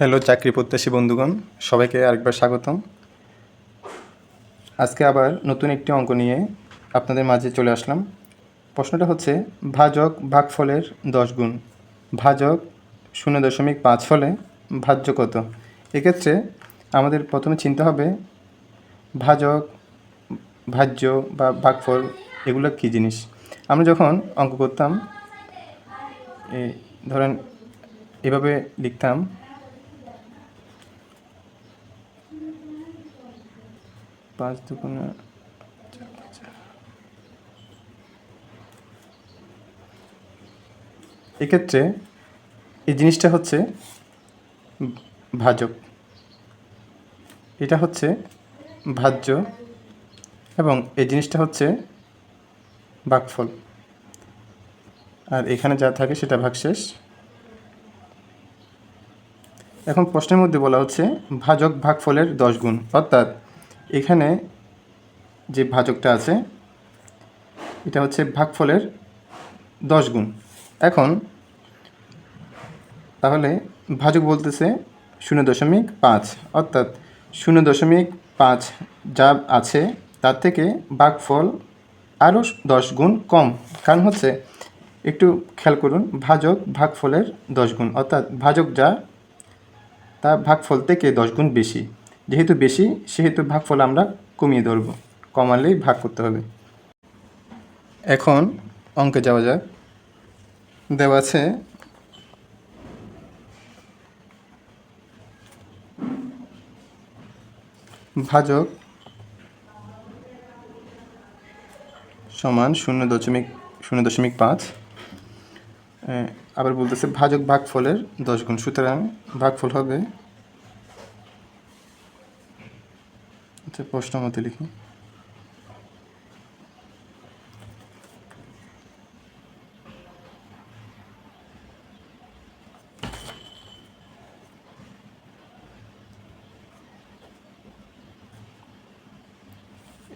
Hello, চাকরি প্রত্যাশী বন্ধুগণ, সবাইকে আরেকবার স্বাগতম। আজকে আবার নতুন একটি অঙ্ক নিয়ে আপনাদের মাঝে চলে আসলাম। প্রশ্নটা হচ্ছে, ভাজক ভাগফলের দশ গুণ। ভাজক শূন্য দশমিক পাঁচ ফলে ভাজ্য কত? এক্ষেত্রে আমাদের প্রথমে চিন্তা হবে, ভাজক, ভাজ্য বা ভাগফল এগুলো কী জিনিস? আমরা যখন অঙ্ক করতাম ধরেন এভাবে লিখতাম পাঁচ দুগুণে এক্ষেত্রে এই জিনিসটা হচ্ছে ভাজক। এটা হচ্ছে ভাজ্য এবং এই জিনিসটা হচ্ছে ভাগফল আর এখানে যা থাকে সেটা ভাগশেষ। এখন প্রশ্নের মধ্যে বলা হচ্ছে ভাজক ভাগফলের দশ গুণ। অর্থাৎ এখানে যে ভাজকটা আছে, এটা হচ্ছে ভাগফলের দশ গুণ। এখন তাহলে ভাজক বলতেছে শূন্য দশমিক পাঁচ, অর্থাৎ শূন্য দশমিক পাঁচ যা আছে, তার থেকে ভাগফল আরও দশ গুণ কম। কারণ হচ্ছে, একটু খেয়াল করুন, ভাজক ভাগফলের দশ গুণ, অর্থাৎ ভাজক যা, তা ভাগফল থেকে দশ গুণ বেশি। যেহেতু বেশি, সেহেতু ভাগফল আমরা কমিয়ে ধরব। কমালেই ভাগ করতে হবে। এখন অঙ্কে যাওয়া যাক। দেওয়া আছে ভাজক সমান শূন্য দশমিক শূন্য দশমিক পাঁচ। আবার বলতেছে ভাজক ভাগফলের দশ গুণ। সুতরাং ভাগফল হবে আচ্ছা প্রশ্ন মতে লিখি।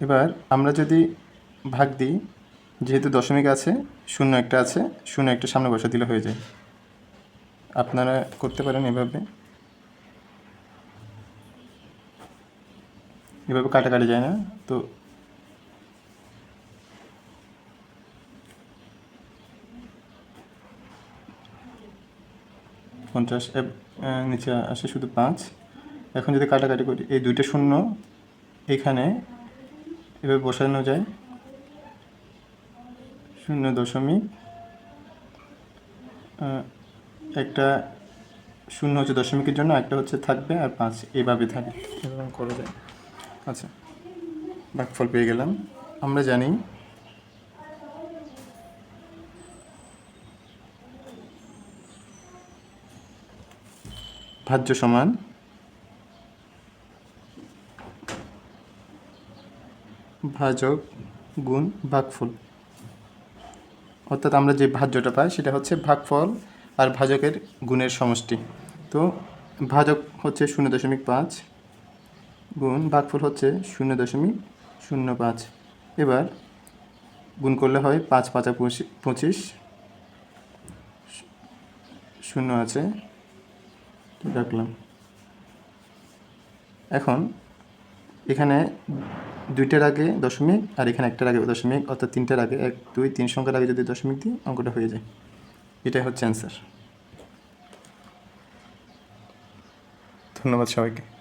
এবার আমরা যদি ভাগ দিই, যেহেতু দশমিক আছে, শূন্য একটা আছে, শূন্য একটা সামনে বসা দিলে হয়ে যায়। আপনারা করতে পারেন এভাবে। এভাবে কাটাকাটি যায় না, তো পঞ্চাশ নিচে আসে শুধু পাঁচ। এখন যদি কাটাকাটি করি, এই দুইটা শূন্য এখানে এভাবে বসানো যায়। শূন্য দশমিক একটা শূন্য হচ্ছে দশমিকের জন্য, একটা হচ্ছে থাকবে আর পাঁচ এভাবে থাকে। এভাবে করা যায়। আচ্ছা ভাগফল পেয়ে গেলাম। আমরা জানি ভাজ্য সমান ভাজক গুণ ভাগফল অর্থাৎ আমরা যে ভাজ্যটা পাই, সেটা হচ্ছে ভাগফল আর ভাজকের গুণের সমষ্টি। তো ভাজক হচ্ছে শূন্য দশমিক পাঁচ গুণ ভাগফল হচ্ছে শূন্য দশমিক শূন্য পাঁচ। এবার গুণ করলে হয় পাঁচ পাঁচা পঁচি- পঁচিশ। শূন্য আছে রাখলাম। এখন এখানে দুইটার আগে দশমিক আর এখানে একটার আগে দশমিক, অর্থাৎ তিনটার আগে এক, দুই, তিন সংখ্যার আগে যদি দশমিক দিই, অঙ্কটা হয়ে যায়। এটাই হচ্ছে অ্যান্সার ধন্যবাদ সবাইকে।